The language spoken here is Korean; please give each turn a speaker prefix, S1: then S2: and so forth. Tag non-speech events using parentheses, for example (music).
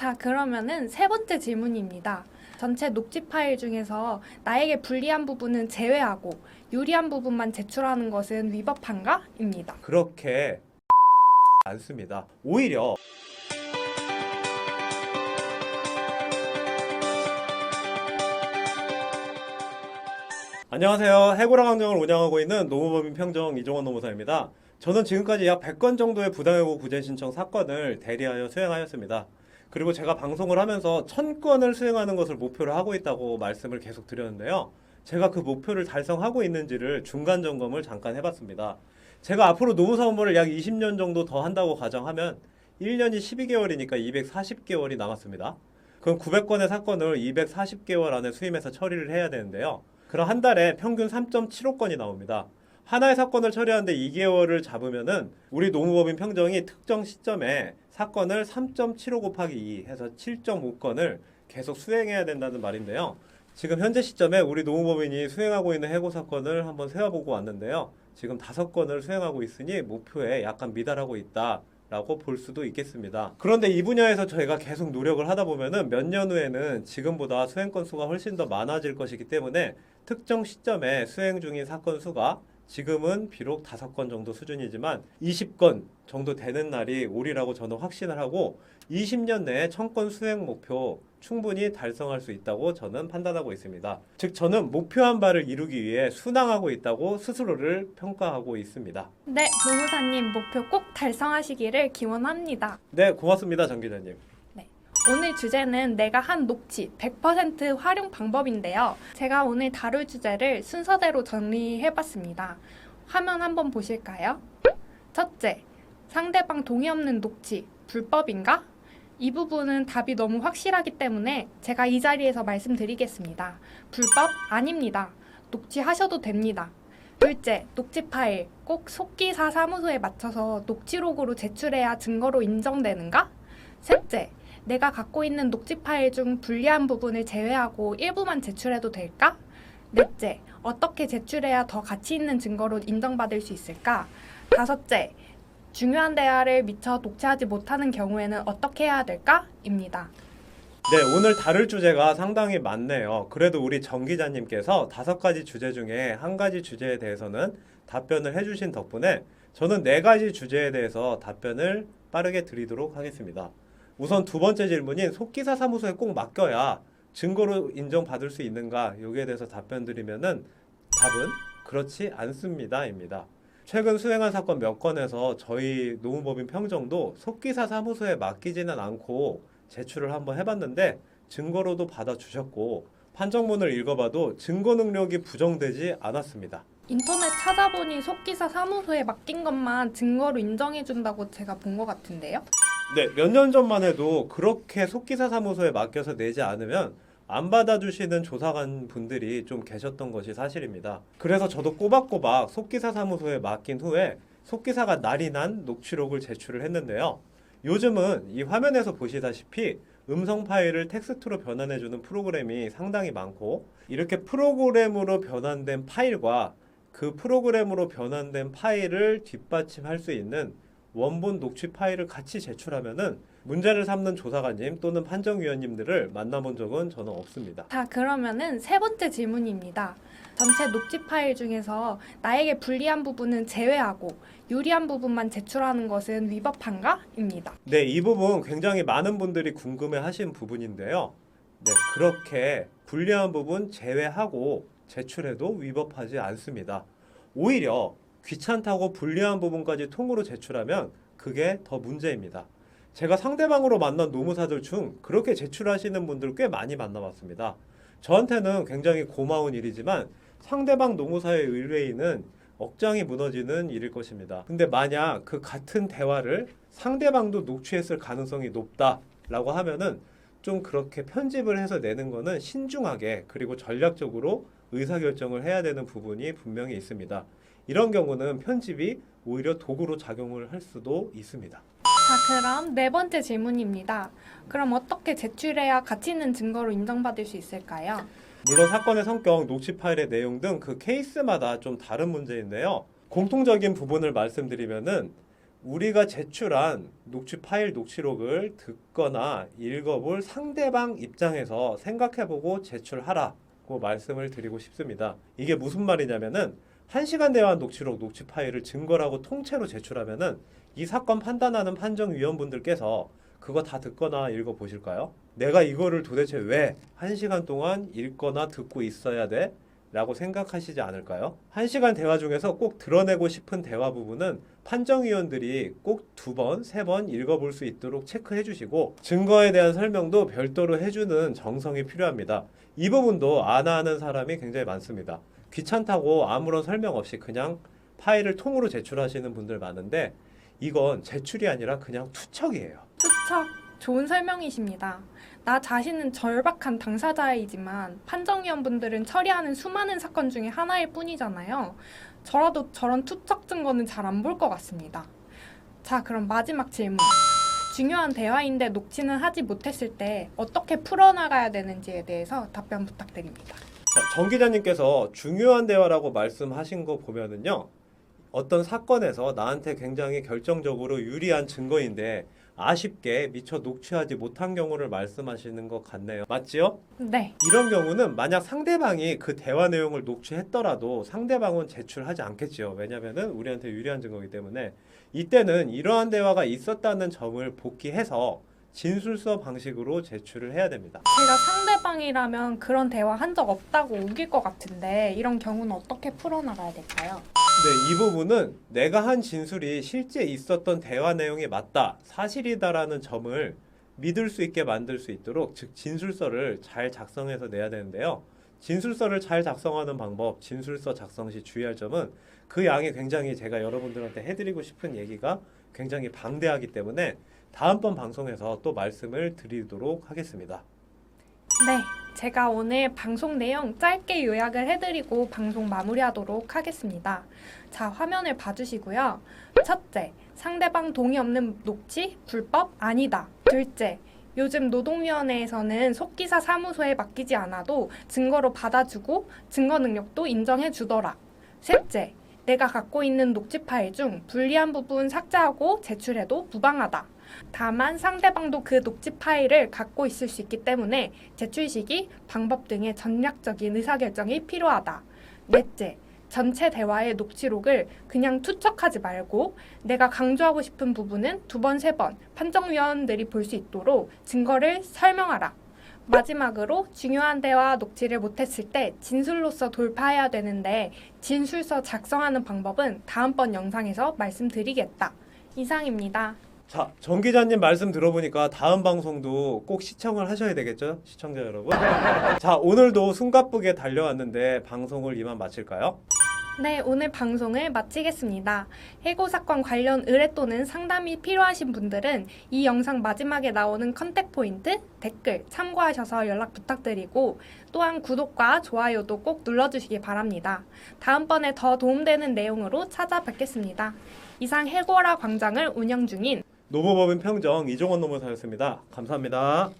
S1: 자, 그러면은 세 번째 질문입니다. 전체 녹취 파일 중에서 나에게 불리한 부분은 제외하고 유리한 부분만 제출하는 것은 위법한가? 입니다.
S2: 그렇게 않습니다. 오히려 안녕하세요. 해고라 강정을 운영하고 있는 노무법인 평정 이종원 노무사입니다. 저는 지금까지 약 100건 정도의 부당해고 구제 신청 사건을 대리하여 수행하였습니다. 그리고 제가 방송을 하면서 1000건을 수행하는 것을 목표로 하고 있다고 말씀을 계속 드렸는데요. 제가 그 목표를 달성하고 있는지를 중간 점검을 잠깐 해봤습니다. 제가 앞으로 노무사 업무를 약 20년 정도 더 한다고 가정하면 1년이 12개월이니까 240개월이 남았습니다. 그럼 900건의 사건을 240개월 안에 수임해서 처리를 해야 되는데요. 그럼 한 달에 평균 3.75건이 나옵니다. 하나의 사건을 처리하는데 2개월을 잡으면은 우리 노무법인 평정이 특정 시점에 사건을 3.75 곱하기 2 해서 7.5건을 계속 수행해야 된다는 말인데요. 지금 현재 시점에 우리 노무법인이 수행하고 있는 해고 사건을 한번 세어보고 왔는데요. 지금 다섯 건을 수행하고 있으니 목표에 약간 미달하고 있다. 라고 볼 수도 있겠습니다. 그런데 이 분야에서 저희가 계속 노력을 하다 보면은 몇 년 후에는 지금보다 수행 건수가 훨씬 더 많아질 것이기 때문에 특정 시점에 수행 중인 사건 수가 지금은 비록 다섯 건 정도 수준이지만 20건 정도 되는 날이 오리라고 저는 확신을 하고 20년 내에 1000건 수행 목표 충분히 달성할 수 있다고 저는 판단하고 있습니다. 즉 저는 목표한 바를 이루기 위해 순항하고 있다고 스스로를 평가하고 있습니다.
S1: 네, 노무사님 목표 꼭 달성하시기를 기원합니다.
S2: 네, 고맙습니다, 정 기자님.
S1: 오늘 주제는 내가 한 녹취 100% 활용 방법인데요. 제가 오늘 다룰 주제를 순서대로 정리해봤습니다. 화면 한번 보실까요? 첫째, 상대방 동의 없는 녹취 불법인가? 이 부분은 답이 너무 확실하기 때문에 제가 이 자리에서 말씀드리겠습니다. 불법 아닙니다. 녹취하셔도 됩니다. 둘째, 녹취 파일 꼭 속기사 사무소에 맞춰서 녹취록으로 제출해야 증거로 인정되는가? 셋째, 내가 갖고 있는 녹취 파일 중 불리한 부분을 제외하고 일부만 제출해도 될까? 넷째, 어떻게 제출해야 더 가치 있는 증거로 인정받을 수 있을까? 다섯째, 중요한 대화를 미처 녹취하지 못하는 경우에는 어떻게 해야 될까? 입니다.
S2: 네, 오늘 다룰 주제가 상당히 많네요. 그래도 우리 정 기자님께서 다섯 가지 주제 중에 한 가지 주제에 대해서는 답변을 해주신 덕분에 저는 네 가지 주제에 대해서 답변을 빠르게 드리도록 하겠습니다. 우선 두 번째 질문인 속기사 사무소에 꼭 맡겨야 증거로 인정받을 수 있는가 여기에 대해서 답변 드리면은 답은 그렇지 않습니다입니다. 최근 수행한 사건 몇 건에서 저희 노무법인 평정도 속기사 사무소에 맡기지는 않고 제출을 한번 해봤는데 증거로도 받아주셨고 판정문을 읽어봐도 증거 능력이 부정되지 않았습니다.
S1: 인터넷 찾아보니 속기사 사무소에 맡긴 것만 증거로 인정해준다고 제가 본 것 같은데요.
S2: 네, 몇 년 전만 해도 그렇게 속기사 사무소에 맡겨서 내지 않으면 안 받아주시는 조사관 분들이 좀 계셨던 것이 사실입니다. 그래서 저도 꼬박꼬박 속기사 사무소에 맡긴 후에 속기사가 날이 난 녹취록을 제출을 했는데요. 요즘은 이 화면에서 보시다시피 음성 파일을 텍스트로 변환해주는 프로그램이 상당히 많고 이렇게 프로그램으로 변환된 파일과 그 프로그램으로 변환된 파일을 뒷받침할 수 있는 원본 녹취 파일을 같이 제출하면은 문제를 삼는 조사관님 또는 판정위원님들을 만나본 적은 저는 없습니다.
S1: 자, 그러면은 세 번째 질문입니다. 전체 녹취 파일 중에서 나에게 불리한 부분은 제외하고 유리한 부분만 제출하는 것은 위법한가? 입니다.
S2: 네, 이 부분 굉장히 많은 분들이 궁금해 하신 부분인데요. 네, 그렇게 불리한 부분 제외하고 제출해도 위법하지 않습니다. 오히려 귀찮다고 불리한 부분까지 통으로 제출하면 그게 더 문제입니다. 제가 상대방으로 만난 노무사들 중 그렇게 제출하시는 분들 꽤 많이 만나봤습니다. 저한테는 굉장히 고마운 일이지만 상대방 노무사의 의뢰인은 억장이 무너지는 일일 것입니다. 근데 만약 그 같은 대화를 상대방도 녹취했을 가능성이 높다라고 하면은 좀 그렇게 편집을 해서 내는 거는 신중하게 그리고 전략적으로 의사결정을 해야 되는 부분이 분명히 있습니다. 이런 경우는 편집이 오히려 도구로 작용을 할 수도 있습니다.
S1: 자, 그럼 네 번째 질문입니다. 그럼 어떻게 제출해야 가치 있는 증거로 인정받을 수 있을까요?
S2: 물론 사건의 성격, 녹취 파일의 내용 등 그 케이스마다 좀 다른 문제인데요. 공통적인 부분을 말씀드리면은 우리가 제출한 녹취 파일 녹취록을 듣거나 읽어볼 상대방 입장에서 생각해보고 제출하라고 말씀을 드리고 싶습니다. 이게 무슨 말이냐면은 한 시간 대화한 녹취록 녹취 파일을 증거라고 통째로 제출하면은 이 사건 판단하는 판정위원분들께서 그거 다 듣거나 읽어 보실까요? 내가 이거를 도대체 왜한 시간 동안 읽거나 듣고 있어야 돼? 라고 생각하시지 않을까요? 한 시간 대화 중에서 꼭 드러내고 싶은 대화 부분은 판정위원들이 꼭 두 번, 세 번 읽어볼 수 있도록 체크해 주시고 증거에 대한 설명도 별도로 해주는 정성이 필요합니다. 이 부분도 안 하는 사람이 굉장히 많습니다. 귀찮다고 아무런 설명 없이 그냥 파일을 통으로 제출하시는 분들 많은데 이건 제출이 아니라 그냥 투척이에요.
S1: 투척. 좋은 설명이십니다. 나 자신은 절박한 당사자이지만 판정위원분들은 처리하는 수많은 사건 중에 하나일 뿐이잖아요. 저라도 저런 투척 증거는 잘 안 볼 것 같습니다. 자, 그럼 마지막 질문. 중요한 대화인데 녹취는 하지 못했을 때 어떻게 풀어나가야 되는지에 대해서 답변 부탁드립니다.
S2: 자, 정 기자님께서 중요한 대화라고 말씀하신 거 보면은요. 어떤 사건에서 나한테 굉장히 결정적으로 유리한 증거인데 아쉽게 미처 녹취하지 못한 경우를 말씀하시는 것 같네요. 맞지요?
S1: 네.
S2: 이런 경우는 만약 상대방이 그 대화 내용을 녹취했더라도 상대방은 제출하지 않겠지요. 왜냐면은 우리한테 유리한 증거이기 때문에 이때는 이러한 대화가 있었다는 점을 복귀해서 진술서 방식으로 제출을 해야 됩니다.
S1: 제가 상대방이라면 그런 대화 한 적 없다고 우길 것 같은데 이런 경우는 어떻게 풀어나가야 될까요?
S2: 네, 이 부분은 내가 한 진술이 실제 있었던 대화 내용이 맞다, 사실이다라는 점을 믿을 수 있게 만들 수 있도록 즉 진술서를 잘 작성해서 내야 되는데요. 진술서를 잘 작성하는 방법, 진술서 작성 시 주의할 점은 그 양이 굉장히 제가 여러분들한테 해드리고 싶은 얘기가 굉장히 방대하기 때문에 다음번 방송에서 또 말씀을 드리도록 하겠습니다.
S1: 네, 제가 오늘 방송 내용 짧게 요약을 해드리고 방송 마무리하도록 하겠습니다. 자, 화면을 봐주시고요. 첫째, 상대방 동의 없는 녹취 불법 아니다. 둘째, 요즘 노동위원회에서는 속기사 사무소에 맡기지 않아도 증거로 받아주고 증거 능력도 인정해 주더라. 셋째, 내가 갖고 있는 녹취 파일 중 불리한 부분 삭제하고 제출해도 무방하다. 다만 상대방도 그 녹취 파일을 갖고 있을 수 있기 때문에 제출 시기, 방법 등의 전략적인 의사결정이 필요하다. 넷째, 전체 대화의 녹취록을 그냥 투척하지 말고 내가 강조하고 싶은 부분은 두 번, 세 번 판정위원들이 볼 수 있도록 증거를 설명하라. 마지막으로 중요한 대화 녹취를 못했을 때 진술로서 돌파해야 되는데 진술서 작성하는 방법은 다음번 영상에서 말씀드리겠다. 이상입니다.
S2: 자, 정 기자님 말씀 들어보니까 다음 방송도 꼭 시청을 하셔야 되겠죠? 시청자 여러분. (laughs) 자, 오늘도 숨가쁘게 달려왔는데 방송을 이만 마칠까요?
S1: 네, 오늘 방송을 마치겠습니다. 해고 사건 관련 의뢰 또는 상담이 필요하신 분들은 이 영상 마지막에 나오는 컨택 포인트, 댓글 참고하셔서 연락 부탁드리고 또한 구독과 좋아요도 꼭 눌러주시기 바랍니다. 다음번에 더 도움되는 내용으로 찾아뵙겠습니다. 이상 해고라 광장을 운영 중인
S2: 노무법인 평정 이종원 노무사였습니다. 감사합니다.